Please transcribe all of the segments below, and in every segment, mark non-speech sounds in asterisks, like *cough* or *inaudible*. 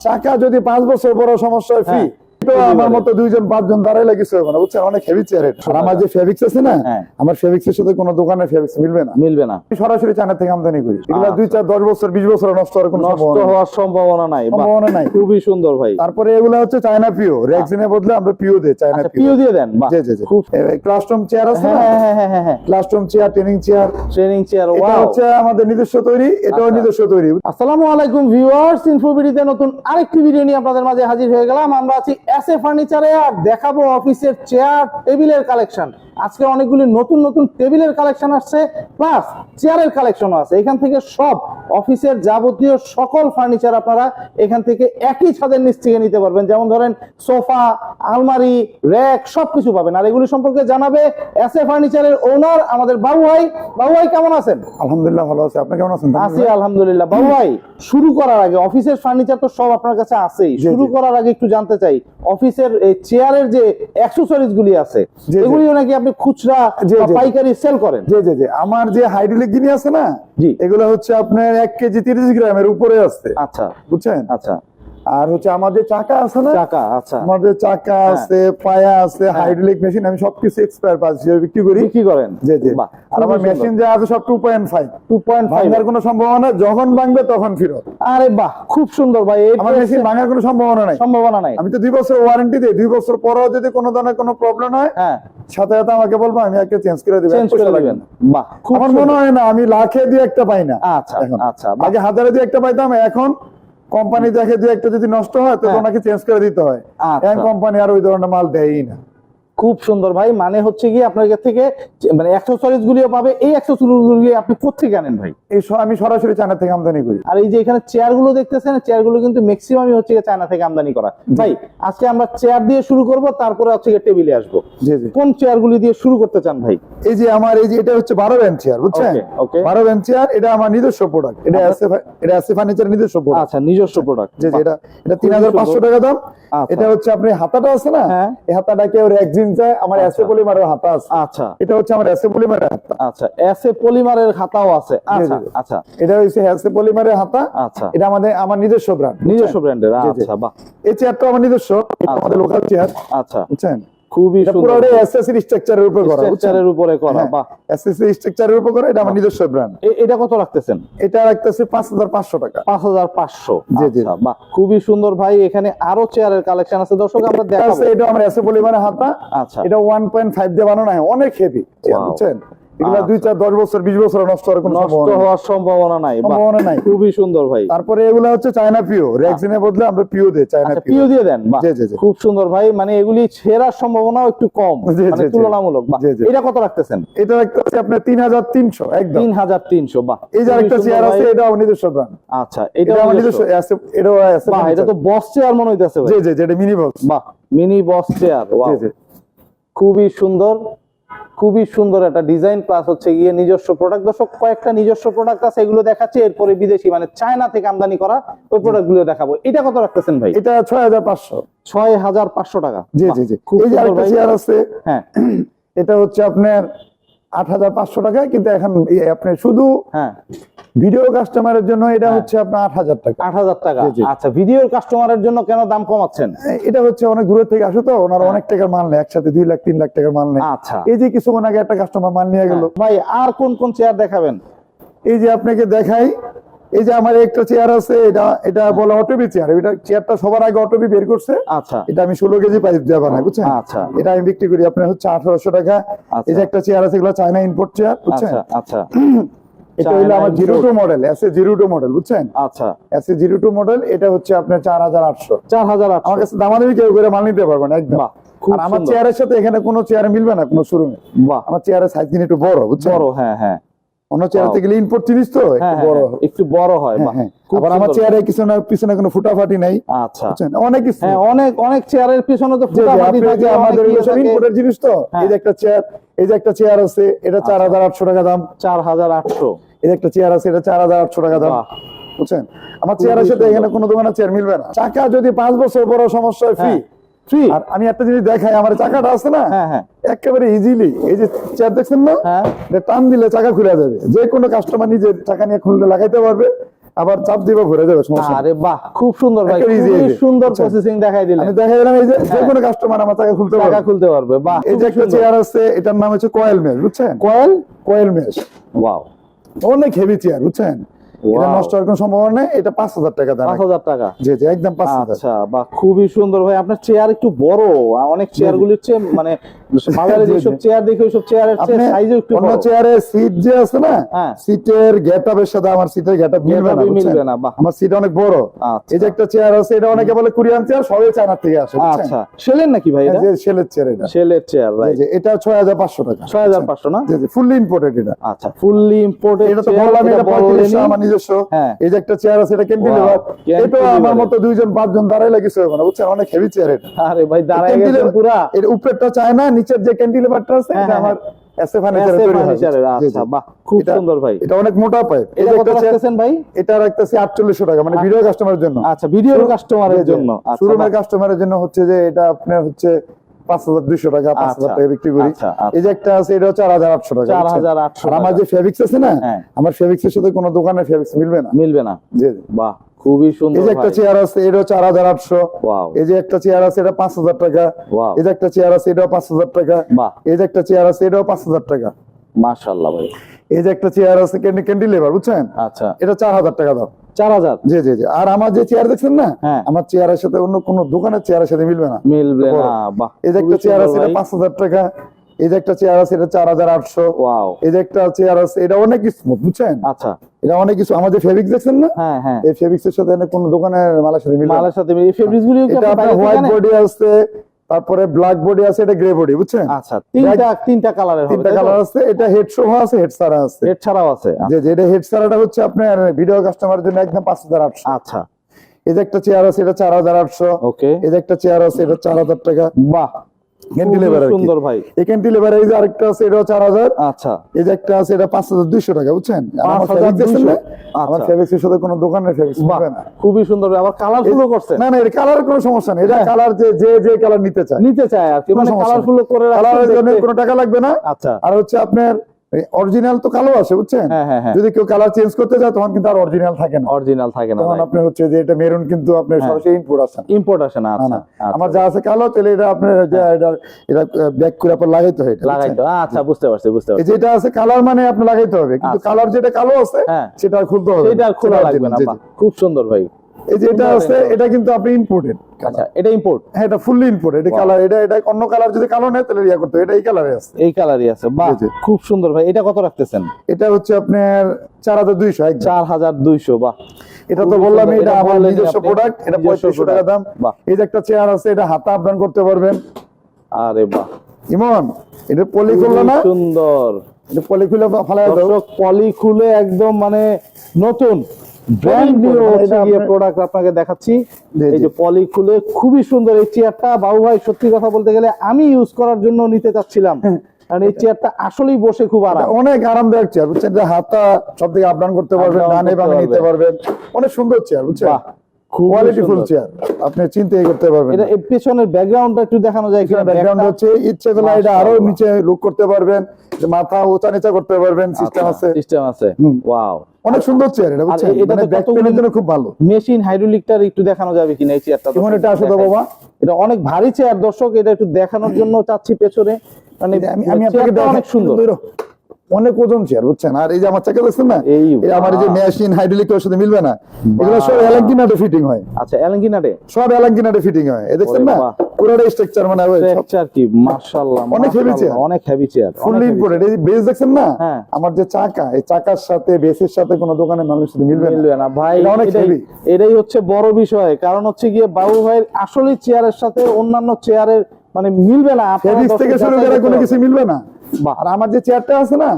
চাকা যদি পাঁচ বছর বড় সমস্যা ফ্রি। তো আমার মতো দুইজন পাঁচজন হবে বুঝছেন? অনেক হেভি চেয়ার আর আমার যে আছে না হ্যাঁ। আমার এর সাথে কোনো দোকানের মিলবে না। মিলবে না। সরাসরি চায়না থেকে আমদানি করি। এগুলো আচ্ছা। দুই চার দশ বছর বিশ বছর নষ্ট হওয়ার কোনো নষ্ট হওয়ার সম্ভাবনা নাই। সম্ভাবনা নাই। খুবই সুন্দর ভাই। তারপরে এগুলো হচ্ছে চায়না পিও রেক্সিনের বদলে আমরা পিও দিই চায়না আচ্ছা পিও পিও দিয়ে দেন জি জি জি। ক্লাসরুম চেয়ার আছে হ্যাঁ না হ্যাঁ হ্যাঁ classroom chair training chair training chair wow হচ্ছে আমাদের নিজস্ব তৈরি এটাও আচ্ছা। নিজস্ব তৈরি। আসসালামু আলাইকুম ভিউয়ার্স ইনফোবিডিতে নতুন আরেকটি ভিডিও নিয়ে আপনাদের মাঝে হাজির হয়ে গেলাম। আমরা আছি এ ফার্নিচারে আর দেখাবো অফিসের চেয়ার টেবিলের কালেকশন আজকে অনেকগুলি নতুন নতুন টেবিলের কালেকশন আসছে প্লাস চেয়ারের কালেকশনও আছে। এখান থেকে সব অফিসের যাবতীয় সকল ফার্নিচার আপনারা এখান থেকে একই ছাদের নিচ থেকে নিতে পারবেন। যেমন ধরেন সোফা আলমারি র্যাক সবকিছু পাবেন। আর এগুলি সম্পর্কে জানাবে এস এ ফার্নিচারের ওনার আমাদের বাবু ভাই। বাবু ভাই কেমন আছেন? আলহামদুলিল্লাহ ভালো আছে। আপনি কেমন আছেন? আছি আলহামদুলিল্লাহ। বাবু ভাই শুরু করার আগে অফিসের ফার্নিচার তো সব আপনার কাছে আছেই। শুরু করার আগে একটু জানতে চাই অফিসের এই চেয়ারের যে অ্যাক্সেসরিজ গুলি আছে। এগুলিও নাকি আপনি খুচরা জি, পাইকারি সেল করেন? জি জি জি। আমার যে হাইড্রোলিক গিনি আছে না। এগুলো হচ্ছে আপনার এক কেজি তিরিশ গ্রামের উপরে আছে। আচ্ছা। বুঝছেন? আচ্ছা। আর হচ্ছে আমাদের চাকা আছে না চাকা আচ্ছা। আমাদের চাকা হ্যাঁ। আছে পায়া আছে হাইড্রোলিক মেশিন আমি সবকিছু এক্সপায়ার পাচ্ছি বিক্রি করি। বিক্রি করেন? জি জি। আর আমার মেশিন যে আছে সব ভাঙার কোনো সম্ভাবনা যখন ভাঙবে তখন ফিরত। আরে বাহ খুব সুন্দর ভাই এই আমার মেশিন ভাঙার কোনো সম্ভাবনা নাই। সম্ভাবনা নাই। আমি তো দুই বছর ওয়ারেন্টি দিই দুই বছর পরেও যদি কোনো ধরনের কোনো প্রবলেম হয় হ্যাঁ। সাথে সাথে আমাকে বলব আমি একটা চেঞ্জ করে দিবেন চেঞ্জ করে দিবেন। বাহ আমার মনে হয় না আমি লাখে দিয়ে একটা পাই না আচ্ছা আচ্ছা আগে হাজারে দিয়ে একটা পাইতাম এখন কোম্পানি দেখে দিয়ে একটা যদি নষ্ট হয় তো হ্যাঁ। ওনাকে চেঞ্জ করে দিতে হয়। আচ্ছা। কোম্পানি আর ওই ধরনের মাল দেয়ই না। খুব সুন্দর ভাই। মানে হচ্ছে কি আপনার কাছ থেকে মানে অ্যাক্সেসরিজ গুলিও পাবে। এই অ্যাক্সেসরিজ গুলি আপনি কোথেকে আনেন ভাই? এই আমি সরাসরি চায়না থেকে আমদানি করি। আর এই যে এখানে চেয়ারগুলো দেখতেছেন চেয়ারগুলো কিন্তু ম্যাক্সিমামই হচ্ছে গিয়ে চায়না থেকে আমদানি করা। ভাই আজকে আমরা চেয়ার দিয়ে শুরু করব তারপরে হচ্ছে গিয়ে টেবিলে আসব। জি জি। কোন চেয়ার গুলি দিয়ে শুরু করতে চান ভাই? এই যে আমার এই যে এটা হচ্ছে বারো বেঞ্চ চেয়ার বুঝছেন. বারো বেঞ্চ চেয়ার এটা আমার নিজস্ব প্রোডাক্ট এটা এসে এটা এসে ফার্নিচার নিজস্ব প্রোডাক্ট আচ্ছা নিজস্ব প্রোডাক্ট যে এটা এটা তিন হাজার পাঁচশো টাকা দাম। আচ্ছা। এটা হচ্ছে আপনি হাতাটা আছে না? হ্যাঁ। এই হাতাটাকে ওর এক জিন্স যায় আমার এসে পলিমারের হাতা আছে। আচ্ছা। এটা হচ্ছে আমার এসে পলিমারের হাতা। আচ্ছা এসে পলিমারের খাতাও আছে আচ্ছা আচ্ছা। এটা হচ্ছে এসে পলিমারের হাতা। আচ্ছা। এটা আমাদের আমার নিজস্ব ব্র্যান্ড নিজস্ব ব্র্যান্ডের। আচ্ছা বাহ। এই চেয়ারটা আমার নিজস্ব আমাদের লোকাল চেয়ার আচ্ছা। বুঝছেন? খুবই সুন্দর। পুরোটাই এসএসসি স্ট্রাকচারের উপর করা স্ট্রাকচারের উপরে করা বাহ। এসএসসি স্ট্রাকচারের উপর করা এটা আমার নিজস্ব ব্র্যান্ড এটা কত রাখতেছেন? এটা রাখতেছে পাঁচ হাজার পাঁচশো টাকা। পাঁচ হাজার পাঁচশো জি, জি। আচ্ছা, বাহ খুবই সুন্দর ভাই এখানে আরও চেয়ারের কালেকশন আছে। দর্শক আমরা দেখাবো। এটা আমার এসে পলিমারের হাতা। আচ্ছা। এটা ওয়ান পয়েন্ট ফাইভ দিয়ে বানানো হয় অনেক হেভি বুঝছেন? এগুলা আচ্ছা। দুই চার দশ বছর বিশ বছর নষ্ট হওয়ার কোনো নষ্ট সম্ভাবনা হওয়ার সম্ভাবনা নাই সম্ভাবনা নাই। খুবই সুন্দর ভাই। তারপরে এগুলা হচ্ছে চায়না পিও রেক্সিনের বদলে আমরা পিও দিই চায়না আচ্ছা পিও। দিয়ে দেন। খুব সুন্দর ভাই মানে এগুলি ছেঁড়ার সম্ভাবনাও একটু কম মানে। তুলনামূলক। এটা কত রাখতেছেন? এটা রাখতেছে আপনার তিন হাজার তিনশো একদম। তিন হাজার তিনশো বাহ এই যে সুন্দর চেয়ার। আছে এটাও নিজস্ব ব্র্যান্ড আচ্ছা এটা এটা আমার নিজস্ব আছে- এটাও আছে এটা তো বস চেয়ার মনে হইতেছে জি জি যেটা মিনি বক্স বাহ মিনি বস চেয়ার খুবই সুন্দর। খুবই সুন্দর একটা ডিজাইন প্লাস হচ্ছে গিয়ে নিজস্ব প্রোডাক্ট দর্শক কয়েকটা নিজস্ব প্রোডাক্ট আছে এগুলো দেখাচ্ছে। এরপরে বিদেশি মানে চায়না থেকে আমদানি করা ওই প্রোডাক্টগুলো দেখাবো। এটা কত রাখতেছেন ভাই? এটা ছয় হাজার পাঁচশো। ছয় হাজার পাঁচশো টাকা। জি জি জি। খুব আছে। হ্যাঁ। *clears throat* এটা হচ্ছে আপনার আট হাজার পাঁচশো টাকা কিন্তু এখন আপনি শুধু হ্যাঁ। ভিডিও কাস্টমারের জন্য এটা হচ্ছে আপনার আট হাজার টাকা। আট হাজার টাকা। আচ্ছা ভিডিও কাস্টমারের জন্য কেন দাম কমাচ্ছেন? এটা হচ্ছে অনেক দূরের থেকে আসো তো ওনারা হ্যাঁ। অনেক টাকার মাল নেয় একসাথে দুই লাখ তিন লাখ টাকার মাল নেয়। আচ্ছা। এই যে কিছুক্ষণ আগে একটা কাস্টমার মাল নিয়ে গেল। ভাই আর কোন কোন চেয়ার দেখাবেন? এই যে আপনাকে দেখাই এই যে আমার একটা চেয়ার আছে এটা এটা বলে অটোবি চেয়ার এটা চেয়ারটা সবার আগে অটোবি বের করছে। আচ্ছা। এটা আমি ষোলো কেজি পাইপ দেওয়া বানাই বুঝছেন? আচ্ছা। এটা আমি বিক্রি করি আপনার হচ্ছে আঠারোশো টাকা। এই যে একটা চেয়ার আছে এগুলো চায়না ইম্পোর্ট চেয়ার বুঝছেন? আচ্ছা আচ্ছা। *clears throat* এটা হলো আমার zero two model S A zero two model বুঝছেন? আচ্ছা। S A zero two model এটা হচ্ছে আপনার চার হাজার আটশো। চার হাজার আমার কাছে দামাদামি কেউ করে মাল নিতে পারবেন একদম। আর আমার। চেয়ারের সাথে এখানে কোনো চেয়ার মিলবে না কোনো শোরুমে আমার চেয়ারের সাইজ দিন একটু বড় বুঝছেন? বড় হ্যাঁ হ্যাঁ। অন্য জিনিস তো হ্যাঁ, বড়। হ্যাঁ, একটু বড় হয় হ্যাঁ, আবার আমার সুন্দর। চেয়ারে কিছু না পিছনে কোনো ফুটাফাটি নাই আচ্ছা। অনেক হ্যাঁ অনেক অনেক চেয়ারের পিছনে তো যে যে ফুটাফাটি থাকে, আমাদের অনেক ইয়ে জিনিস তো। এই যে একটা চেয়ার এই যে একটা চেয়ার আছে এটা চার হাজার আটশো টাকা দাম। চার হাজার আটশো। এই যে একটা চেয়ার আছে এটা চার হাজার আটশো টাকা দাম বুঝছেন? আমার চেয়ারের সাথে এখানে কোনো দোকানে চেয়ার মিলবে না। চাকা যদি পাঁচ বছর বড় সমস্যা ফ্রি ফ্রি আর আমি একটা জিনিস দেখাই আমার চাকাটা আছে না? হ্যাঁ হ্যাঁ। একেবারে ইজিলি এই যে চেয়ার দেখছেন না? হ্যাঁ। টান দিলে চাকা খুলে যাবে। যে কোনো কাস্টমার নিজে চাকা নিয়ে খুললে লাগাইতে পারবে আবার চাপ দিবে ঘুরে যাবে সমস্যা আরে বাহ খুব সুন্দর ভাই যে। সুন্দর আচ্ছা। প্রসেসিং দেখাই দিলেন। আমি দেখা গেলাম এই যে যে কোনো কাস্টমার আমার টাকা খুলতে টাকা পারবে। খুলতে পারবে বাহ এই যে একটা চেয়ার আছে এটার নাম হচ্ছে কয়েল মেশ বুঝছেন? কয়েল কয়েল মেশ ওয়াও অনেক হেভি চেয়ার বুঝছেন? এটা নষ্ট হওয়ার কোনো সম্ভাবনা নেই এটা পাঁচ হাজার টাকা দাম পাঁচ হাজার টাকা। জি জি একদম পাঁচ হাজার। আচ্ছা বা খুবই সুন্দর। ভাই আপনার চেয়ার একটু বড় অনেক চেয়ার গুলির চেয়ে মানে বাজারে *laughs* যেসব চেয়ার দেখি ওইসব চেয়ারের আপনি একটু অন্য চেয়ারে সিট যে আছে না হ্যাঁ। সিটের গেটআপের সাথে আমার সিটের গেটআপ মিলবে না মিলবে না, আমার সিট অনেক বড়। আচ্ছা। এই যে একটা চেয়ার আছে এটা অনেকে বলে কোরিয়ান চেয়ার সবই চায়না থেকে আসে আচ্ছা। সেলের নাকি ভাই এটা? যে সেলের চেয়ার এটা। সেলের চেয়ার রাইট এটা ছয় হাজার পাঁচশো টাকা। ছয় হাজার পাঁচশো না? জি জি ফুললি ইম্পোর্টেড এটা। আচ্ছা ফুললি ইম্পোর্টেড এটা তো বললাম এটা পঁয়ত্রিশশো আমার নিজস্ব। হ্যাঁ। এই যে একটা চেয়ার আছে এটা ক্যান্টিলিভার এটা আমার মতো দুইজন পাঁচজন দাঁড়াইলে কিছু হবে না বুঝছেন? অনেক হেভি চেয়ার এটা। আরে ভাই পুরা। এর উপরেরটা চায় না নিচের যে ক্যান্টিলিভারটা আছে হ্যাঁ, এটা হ্যাঁ, আমার এসএ ফার্নিচারে এসএ তৈরি ফার্নিচারের, জি, জি। আচ্ছা, খুব সুন্দর ভাই। এটা অনেক মোটা পাইপ এটা কত একটা চেয়ার রাখতেছেন ভাই? এটা রাখতেছি আটচল্লিশশো টাকা মানে ভিডিও কাস্টমারের জন্য। আচ্ছা কাস্টমারের জন্য। আচ্ছা শোরুমের কাস্টমারের জন্য হচ্ছে যে এটা আপনার হচ্ছে পাঁচ হাজার দুইশো টাকা পাঁচ হাজার আচ্ছা, টাকা বিক্রি করি। আচ্ছা, আচ্ছা। এই যে একটা আছে এটা চার হাজার আটশো টাকা বুঝছেন? 4,800 আর আমার যে ফেব্রিক্স আছে না হ্যাঁ। আমার ফেব্রিক্স এর সাথে কোনো দোকানে ফেব্রিক্স মিলবে না। মিলবে না। জি জি। বাহ খুবই এই যে একটা চেয়ার আছে এটাও চার হাজার আটশো। এই যে একটা চেয়ার আছে এটা পাঁচ হাজার টাকা। এই যে একটা চেয়ার আছে এটাও পাঁচ হাজার টাকা। এই যে একটা চেয়ার আছে এটাও পাঁচ হাজার টাকা। ভাই। এই যে একটা চেয়ার আছে ক্যান্ডি ক্যান্ডি লেবার বুঝছেন? আচ্ছা। এটা চার হাজার টাকা দাম। চার হাজার। জি জি জি। আর আমার যে চেয়ার দেখছেন না হ্যাঁ। আমার চেয়ারের সাথে অন্য কোনো দোকানের চেয়ারের সাথে মিলবে না। মিলবে না বাহ এই যে একটা চেয়ার আছে পাঁচ হাজার টাকা। এই যে একটা চেয়ার আছে এটা চার হাজার আটশো। ওয়াও। এই যে একটা চেয়ার আছে এটা অনেক স্মুথ বুঝছেন? আচ্ছা। এটা অনেক কিছু আমাদের দেখছেন না হ্যাঁ হ্যাঁ। এই ফেব্রিক্স এর সাথে অন্য কোনো দোকানের মালের সাথে মিলবে না। সাথে এই ফেব্রিক্স গুলিও এটা আপনার হোয়াইট বডি আছে তারপরে ব্ল্যাক বডি আছে এটা গ্রে বডি বুঝছেন? আচ্ছা তিনটা তিনটা কালারের হবে তিনটা কালার আছে এটা হেড সহ আছে হেড সারা আছে। হেড ছাড়াও আছে যে যে এটা হেড সারাটা হচ্ছে আপনার ভিডিও কাস্টমারের জন্য একদম পাঁচ হাজার আটশো। আচ্ছা। এই যে একটা চেয়ার আছে এটা চার হাজার আটশো। ওকে এই যে একটা চেয়ার আছে এটা চার হাজার টাকা। বাহ। ক্যান্টিলেভার সুন্দর ভাই। এই ক্যান্টিলেভার এই যে আরেকটা আছে এটাও চার হাজার। আচ্ছা। এই যে একটা আছে এটা পাঁচ হাজার দুইশো টাকা বুঝছেন? আমার 5,200 দেখছেন না? আমার আচ্ছা। সাথে কোনো দোকানের হবে না। খুবই সুন্দর ভাই। আবার কালারফুলও করছে? না না কালারের কোনো সমস্যা নেই। এটা হ্যাঁ। কালার যে যে যে কালার নিতে চায়। নিতে চায় আর কি। মানে কালারফুল করে রাখছে কালারের জন্য কোনো টাকা লাগবে না। আচ্ছা। আর হচ্ছে আপনার অরিজিনাল তো কালো আছে বুঝছেন? হ্যাঁ হ্যাঁ হ্যাঁ। যদি কেউ কালার চেঞ্জ করতে চায় তখন কিন্তু আর অরিজিনাল থাকে না। অরিজিনাল থাকে না তখন আপনি হচ্ছে যে এটা মেরুন কিন্তু আপনার হ্যাঁ। সরাসরি ইনপুট আসে ইম্পোর্ট আসে না আচ্ছা আচ্ছা। আমার যা আছে কালো তাহলে এটা আপনার এটা এটা ব্যাক করে আপনার লাগাইতে হয় লাগাইতে আচ্ছা বুঝতে পারছি বুঝতে পারছি। যেটা আছে কালার মানে আপনি লাগাইতে হবে। কিন্তু আচ্ছা। কালার যেটা কালো আছে হ্যাঁ। সেটা খুলতে হবে সেটা খোলা লাগবে না। খুব সুন্দর ভাই। এই আছে এটা। এটা কিন্তু আপনি ইম্পোর্টেড আচ্ছা এটা ইম্পোর্ট হ্যাঁ এটা ফুললি ইম্পোর্ট এটা কালার এটা এটা অন্য কালার যদি কালো নেয় তাহলে ইয়া করতে এটা এই কালারে আছে। এই কালারই আছে। বাহ। খুব সুন্দর ভাই এটা কত রাখতেছেন? এটা হচ্ছে আপনার চার হাজার দুইশো একদম। চার হাজার দুইশো বাহ। এটা তো বললাম এটা আমার নিজস্ব প্রোডাক্ট এটা নিজস্ব পঁয়ত্রিশশো টাকা দাম। এই যে একটা চেয়ার আছে এটা হাতা আপডাউন করতে পারবেন। আরে বাহ। ইমন এটা পলি করল না? সুন্দর। এটা পলি খুলে দাও। দর্শক পলি খুলে একদম মানে নতুন। ব্র্যান্ড নিউ হচ্ছে গিয়ে প্রোডাক্ট আপনাকে দেখাচ্ছি। এই যে পলি খুলে খুবই সুন্দর এই চেয়ারটা বাবু ভাই সত্যি কথা বলতে গেলে আমি ইউজ করার জন্য নিতে চাচ্ছিলাম। কারণ এই চেয়ারটা আসলেই বসে খুব আরাম। অনেক আরামদায়ক চেয়ার বুঝছেন? হাতটা সব থেকে আপডাউন করতে পারবেন ডানে বামে নিতে পারবেন। অনেক সুন্দর চেয়ার বুঝছেন? চেয়ার আপনি চিন্তাই করতে পারবেন এটা পেছনের ব্যাকগ্রাউন্ডটা একটু দেখানো যায় কিনা? ব্যাকগ্রাউন্ড হচ্ছে ইচ্ছে করলে এটা আরও নিচে লুক করতে পারবেন মাথা উঁচা নিচা করতে পারবেন সিস্টেম আছে। সিস্টেম আছে। ওয়াও অনেক সুন্দর চেয়ার এটা বুঝছেন? মানে ব্যাক পেনের জন্য খুব ভালো। মেশিন হাইড্রোলিকটার একটু দেখানো যাবে কিনা এই চেয়ারটা কেমন এটা আসো তো বাবা? এটা অনেক ভারী চেয়ার দর্শক এটা একটু দেখানোর জন্য চাচ্ছি পেছনে। মানে আমি আপনাকে অনেক সুন্দর। অনেক ওজন চেয়ার বুঝছেন? আর এই যে আমার চাকা দেখছেন না? এই আমার এই যে মেশিন হাইড্রোলিক এর সাথে মিলবে না? এগুলো সব অ্যালাঙ্কিনাটে ফিটিং হয়। আচ্ছা অ্যালেঙ্গিনারে সব অ্যালাঙ্কিনাটে ফিটিং হয়। এই দেখছেন না। পুরোটা স্ট্রাকচার মানে স্ট্রাকচার কি? মাশাআল্লাহ অনেক মাশাআল্লাহ, chair। অনেক হেভি চেয়ার ফুললি ইম্পোর্টেড এই বেস দেখছেন না? হ্যাঁ। আমার যে চাকা এই চাকার সাথে বেসের সাথে কোনো দোকানে মানুষের সাথে মিলবে মিলবে না। ভাই এটাই হচ্ছে বড় বিষয়। কারণ হচ্ছে গিয়ে বাবু ভাইয়ের আসলে চেয়ারের সাথে অন্যান্য চেয়ারের মানে মিলবে না। আপনারা থেকে শুরু করে কোনো কিছু মিলবে না। আর আমার যে চেয়ারটা আছে না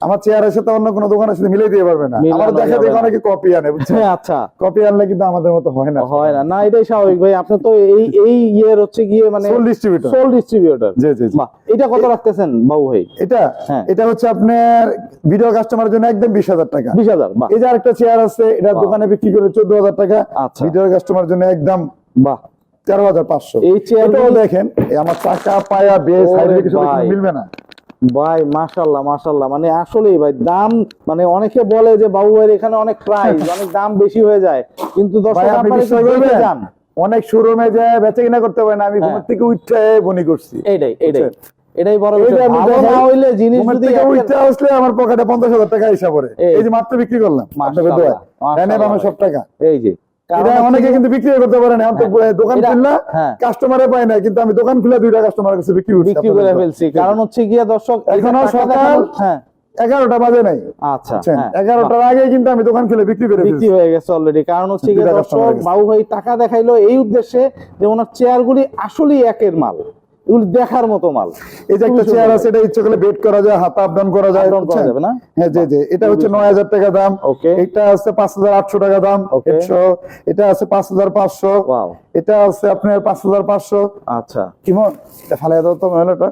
আমার চেয়ারের সাথে অন্য কোনো দোকানের সাথে মিলিয়ে দিতে পারবে না। আমার দেখা দেখে অনেকে কপি আনে বুঝছেন? হ্যাঁ, আচ্ছা। কপি আনলে কিন্তু আমাদের মতো হয় না। হয় না। না এটাই স্বাভাবিক ভাই। আপনি তো এই এই ইয়ের হচ্ছে গিয়ে মানে সোল ডিস্ট্রিবিউটর সোল ডিস্ট্রিবিউটর জি জি এটা কত রাখতেছেন বাবু ভাই? এটা হ্যাঁ। এটা হচ্ছে আপনার ভিডিও কাস্টমারের জন্য একদম বিশ হাজার টাকা। বিশ হাজার বাহ। এই যে আরেকটা চেয়ার আছে এটা দোকানে বিক্রি করে চোদ্দ হাজার টাকা। আচ্ছা। ভিডিও কাস্টমার জন্য একদম বাহ। তেরো হাজার পাঁচশো। এই চেয়ার এটাও দেখেন আমার চাকা পায়া বেস মিলবে না। ভাই মাশাল্লাহ মাশাল্লাহ মানে আসলেই ভাই দাম মানে অনেকে বলে যে বাবু ভাইয়ের এখানে অনেক প্রাইস *laughs* অনেক দাম বেশি হয়ে যায়। কিন্তু দর্শক আপনি? যান। অনেক শোরুমে যায় বেচে কিনা করতে পারে না আমি হ্যাঁ। ঘুমের থেকে উঠে বনি করছি। এইটাই বুঝছেন? এটাই বড় বিষয়। না হইলে জিনিস যদি উঠতে আসলে আমার পকেটে পঞ্চাশ হাজার টাকা হিসাব করে। এই। যে মাত্র বিক্রি করলাম। আপনাদের দোয়া। সব টাকা। এই যে। এটা অনেকে কিন্তু বিক্রি করতে পারে না। তো হ্যাঁ। দোকান খুললা হ্যাঁ। কাস্টমারে পায় না কিন্তু আমি দোকান খুলে দুইটা কাস্টমার কাছে বিক্রি বিক্রি করে আপনাদের ফেলছি। কারণ হচ্ছে গিয়ে দর্শক এখনও সকাল হ্যাঁ। এগারোটা বাজে নাই। আচ্ছা হ্যাঁ। এগারোটার আগে কিন্তু আমি দোকান খুলে বিক্রি করে বিক্রি হয়ে গেছে অলরেডি কারণ হচ্ছে গিয়ে দর্শক বাবু ভাই টাকা দেখাইলো এই উদ্দেশ্যে যে ওনার চেয়ারগুলি আসলেই একের মাল। এগুলি দেখার মতো মাল। এই যে একটা চেয়ার আছে এটা ইচ্ছে করলে বেড করা যায় হাত আপ ডাউন করা যায় করা যাবে না? হ্যাঁ জি জি। এটা হচ্ছে নয় হাজার টাকা দাম। Okay. এটা আছে পাঁচ হাজার আটশো টাকা দাম। Okay. একশো। এটা আছে পাঁচ হাজার পাঁচশো। ওয়াও এটা আছে আপনার পাঁচ হাজার পাঁচশো। আচ্ছা। কিমন? এটা ফালাই দাও তো মহিলাটা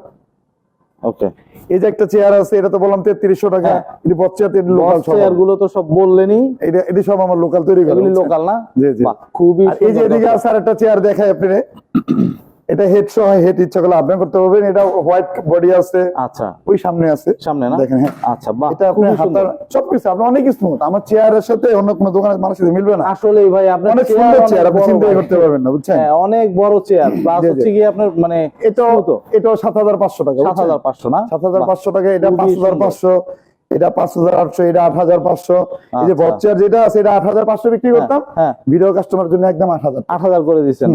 ওকে এই যে একটা চেয়ার আছে এটা তো বললাম তেত্রিশশো টাকা। হ্যাঁ। এটি বচ্চা লোকাল চেয়ারগুলো তো সব বললেনই এটা এটি সব আমার লোকাল তৈরি করা লোকাল না? জি, জি। খুবই এই যে এদিকে আছে আর একটা চেয়ার দেখাই আপনি এটা হেড সহ হেড ইচ্ছা করলে আপনি করতে পারবেন। এটা হোয়াইট বডি আছে। আচ্ছা। ওই সামনে আছে। সামনে না? দেখেন হ্যাঁ। আচ্ছা বাহ এটা আপনি হাতার সব কিছু আপনি অনেক স্মুথ আমার চেয়ারের সাথে অন্য কোনো দোকানের মানুষের সাথে মিলবে না। আসলে ভাই আপনি অনেক সুন্দর চেয়ার আপনি চিন্তা করতে পারবেন না বুঝছেন? হ্যাঁ অনেক বড় চেয়ার প্লাস হচ্ছে কি আপনার মানে এটা এটা 7500 টাকা 7500 না? 7500 টাকা এটা 5500 এটা পাঁচ হাজার আটশো এটা আট হাজার পাঁচশো। এই যে। বচ্চার যেটা আছে এটা আট হাজার পাঁচশো বিক্রি করতাম। হ্যাঁ। ভিডিও কাস্টমার জন্য একদম আট হাজার। আট হাজার করে দিচ্ছেন।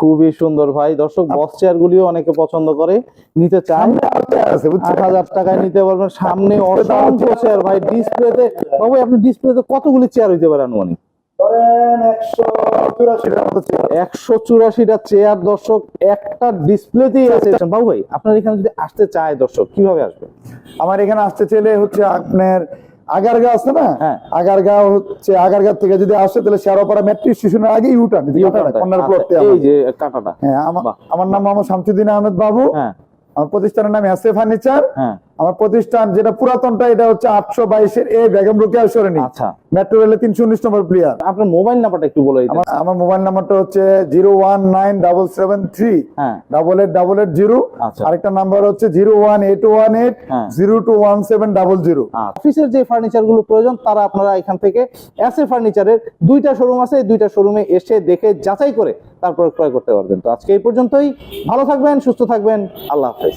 খুবই সুন্দর ভাই। দর্শক বস চেয়ার গুলিও অনেকে পছন্দ করে নিতে চান আট হাজার টাকায় নিতে পারবেন। সামনে অসংখ্য চেয়ার ভাই। ডিসপ্লেতে বাবু আপনি ডিসপ্লেতে কতগুলি চেয়ার হইতে পারেন ধরেন একশো চুরাশিটা চেয়ার দর্শক একটা ডিসপ্লেতেই আছে। বাবু ভাই আপনার এখানে যদি আসতে চায় দর্শক কীভাবে আসবে? আমার এখানে আসতে চাইলে হচ্ছে আপনার আগারগা আছে না? হ্যাঁ। আগারগা হচ্ছে আগারগা থেকে যদি আসে তাহলে শেয়ারপাড়া মেট্রো স্টেশনের আগে ইউটার্ন কন্যার প্লটে আচ্ছা, এই যে কাটাটা। হ্যাঁ আমার নাম মোহাম্মদ শামসুদ্দিন আহমেদ বাবু। হ্যাঁ। আমার প্রতিষ্ঠানের নাম এসএ ফার্নিচার হ্যাঁ। আমার প্রতিষ্ঠান যেটা পুরাতনটা এটা হচ্ছে আটশো বাইশের এ বেগম রোকেয়া সরণি। আচ্ছা। মেট্রো রেলের তিনশো উনিশ নম্বর প্লেয়ার। আপনার মোবাইল নাম্বারটা একটু বলে আমার মোবাইল নাম্বারটা হচ্ছে zero one nine double seven three. হ্যাঁ। Double eight double eight zero. আচ্ছা। আরেকটা নাম্বার হচ্ছে zero one eight one eight হ্যাঁ। Zero two one seven double zero. অফিসের যে ফার্নিচারগুলো প্রয়োজন তারা আপনারা এখান থেকে এস এ ফার্নিচারের দুইটা শোরুম আছে এই দুইটা শোরুমে এসে দেখে যাচাই করে তারপর ক্রয় করতে পারবেন। তো আজকে এই পর্যন্তই। ভালো থাকবেন সুস্থ থাকবেন। আল্লাহ হাফেজ।